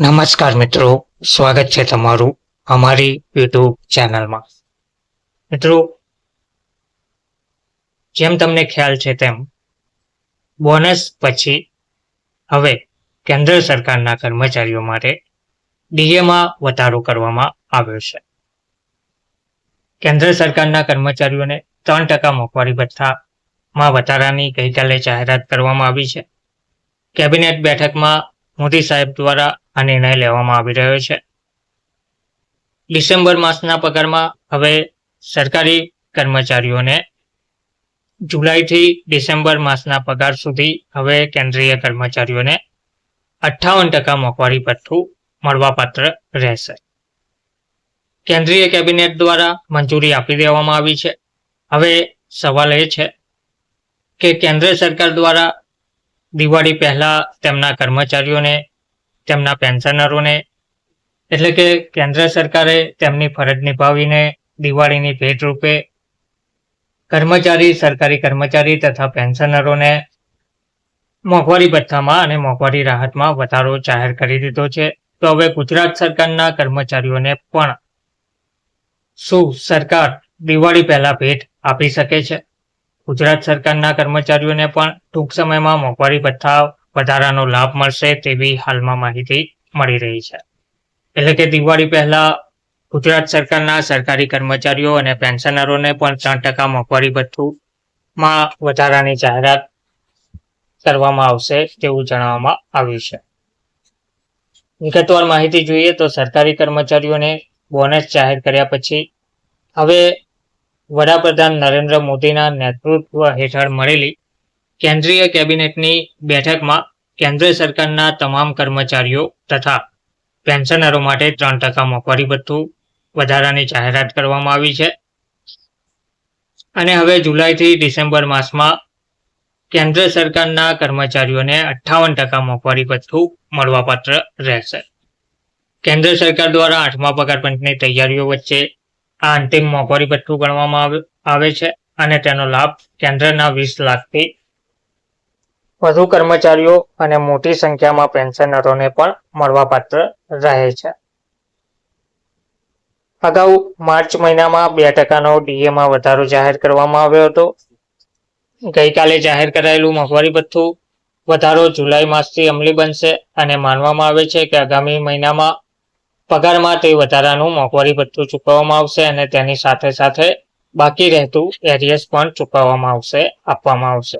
નમસ્કાર મિત્રો, સ્વાગત છે તમારું અમારી યુટ્યુબ ચેનલમાં. મિત્રો, જેમ તમને ખ્યાલ છે તેમ, બોનસ પછી હવે કેન્દ્ર સરકારના કર્મચારીઓ માટે ડીએમાં વધારો કરવામાં આવ્યો છે. કેન્દ્ર સરકારના કર્મચારીઓને ત્રણ ટકા મોંઘવારી ભથ્થામાં વધારાની ગઈકાલે જાહેરાત કરવામાં આવી છે. કેબિનેટ બેઠકમાં મોદી સાહેબ દ્વારા આ નિર્ણય લેવામાં આવી રહ્યો છે. ડિસેમ્બર માસના પગારમાં હવે સરકારી કર્મચારીઓને જુલાઈથી ડિસેમ્બર માસના પગાર સુધી હવે કેન્દ્રીય કર્મચારીઓને અઠ્ઠાવન ટકા મોંઘવારી ભથ્થું મળવાપાત્ર રહેશે. કેન્દ્રીય કેબિનેટ દ્વારા મંજૂરી આપી દેવામાં આવી છે. હવે સવાલ એ છે કે કેન્દ્ર સરકાર દ્વારા દિવાળી પહેલા તેમના કર્મચારીઓને, તેમના પેન્શનરોને, એટલે કે કેન્દ્ર સરકારે તેમની ફરજ નિભાવીને દિવાળીની ભેટ રૂપે કર્મચારી, સરકારી કર્મચારી તથા પેન્શનરોને મોંઘવારી ભથ્થામાં અને મોંઘવારી રાહતમાં વધારો જાહેર કરી દીધો છે. તો હવે ગુજરાત સરકારના કર્મચારીઓને પણ શું સરકાર દિવાળી પહેલા ભેટ આપી શકે છે? ગુજરાત સરકારના કર્મચારીઓને પણ ટૂંક સમયમાં મોંઘવારી ભથ્થા વધારાનો લાભ મળશે તેવી હાલમાં માહિતી મળી રહી છે. એટલે કે દિવાળી પહેલા ગુજરાત સરકારના સરકારી કર્મચારીઓ અને પેન્શનરોને પણ ત્રણ ટકા મોંઘવારી ભથ્થુમાં વધારાની જાહેરાત કરવામાં આવશે તેવું જણાવવામાં આવ્યું છે. વિગતવાર માહિતી જોઈએ તો સરકારી કર્મચારીઓને બોનસ જાહેર કર્યા પછી હવે વડાપ્રધાન નરેન્દ્ર મોદીના નેતૃત્વ હેઠળ મળેલી કેન્દ્રીય કેબિનેટની બેઠકમાં કેન્દ્ર સરકારના તમામ કર્મચારીઓ તથા પેન્શનરો માટે ત્રણ ટકા મોંઘવારી ભથ્થું વધારાની જાહેરાત કરવામાં આવી છે. અને હવે જુલાઈથી ડિસેમ્બર માસમાં કેન્દ્ર સરકારના કર્મચારીઓને અઠ્ઠાવન ટકા મોંઘવારી ભથ્થું મળવાપાત્ર રહેશે. કેન્દ્ર સરકાર દ્વારા આઠમા પગાર પંચની તૈયારીઓ વચ્ચે આ અંતિમ મોંઘવારી ભથ્થું ગણવામાં આવે છે અને તેનો લાભ કેન્દ્રના વીસ લાખથી વધુ કર્મચારીઓ અને મોટી સંખ્યામાં પેન્શનરોને પણ મળવાપાત્ર રહે છે. અગાઉ માર્ચ મહિનામાં બે ટકાનો ડીએમાં વધારો જાહેર કરવામાં આવ્યો હતો. ગઈકાલે જાહેર કરાયેલું મોંઘવારી ભથ્થું વધારો જુલાઈ માસથી અમલી બનશે અને માનવામાં આવે છે કે આગામી મહિનામાં પગારમાં તે વધારાનું મોંઘવારી ભથ્થું ચૂકવવામાં આવશે અને તેની સાથે સાથે બાકી રહેતું એરિયસ પણ ચૂકવવામાં આવશે, આપવામાં આવશે.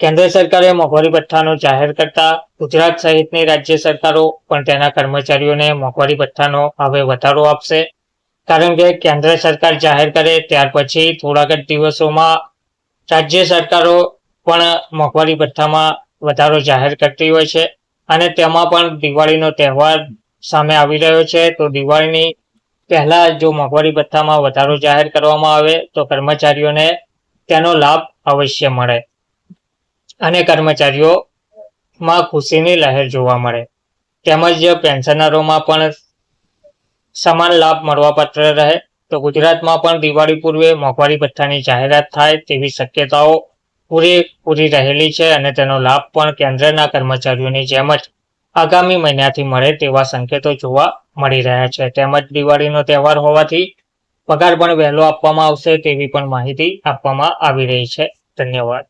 કેન્દ્ર સરકારે મોંઘવારી ભથ્થાનો જાહેર કરતા ગુજરાત સહિતની રાજ્ય સરકારો પણ તેના કર્મચારીઓને મોંઘવારી ભથ્થાનો હવે વધારો આપશે. કારણ કે કેન્દ્ર સરકાર જાહેર કરે ત્યાર પછી થોડાક જ દિવસોમાં રાજ્ય સરકારો પણ મોંઘવારી ભથ્થામાં વધારો જાહેર કરતી હોય છે. અને તેમાં પણ દિવાળીનો તહેવાર સામે આવી રહ્યો છે. તો દિવાળીની પહેલા જો મોંઘવારી ભથ્થામાં વધારો જાહેર કરવામાં આવે, તો કર્મચારીઓને તેનો લાભ અવશ્ય મળે અને કર્મચારીઓમાં ખુશીની લહેર જોવા મળે. તેમજ પેન્શનરોમાં પણ સમાન લાભ મળવાપાત્ર રહે. તો ગુજરાતમાં પણ દિવાળી પૂર્વે મોંઘવારી ભથ્થાની જાહેરાત થાય તેવી શક્યતાઓ પૂરેપૂરી રહેલી છે અને તેનો લાભ પણ કેન્દ્રના કર્મચારીઓની જેમ જ આગામી મહિનાથી મળે તેવા સંકેતો જોવા મળી રહ્યા છે. તેમજ દિવાળીનો તહેવાર હોવાથી પગાર પણ વહેલો આપવામાં આવશે તેવી પણ માહિતી આપવામાં આવી રહી છે. ધન્યવાદ.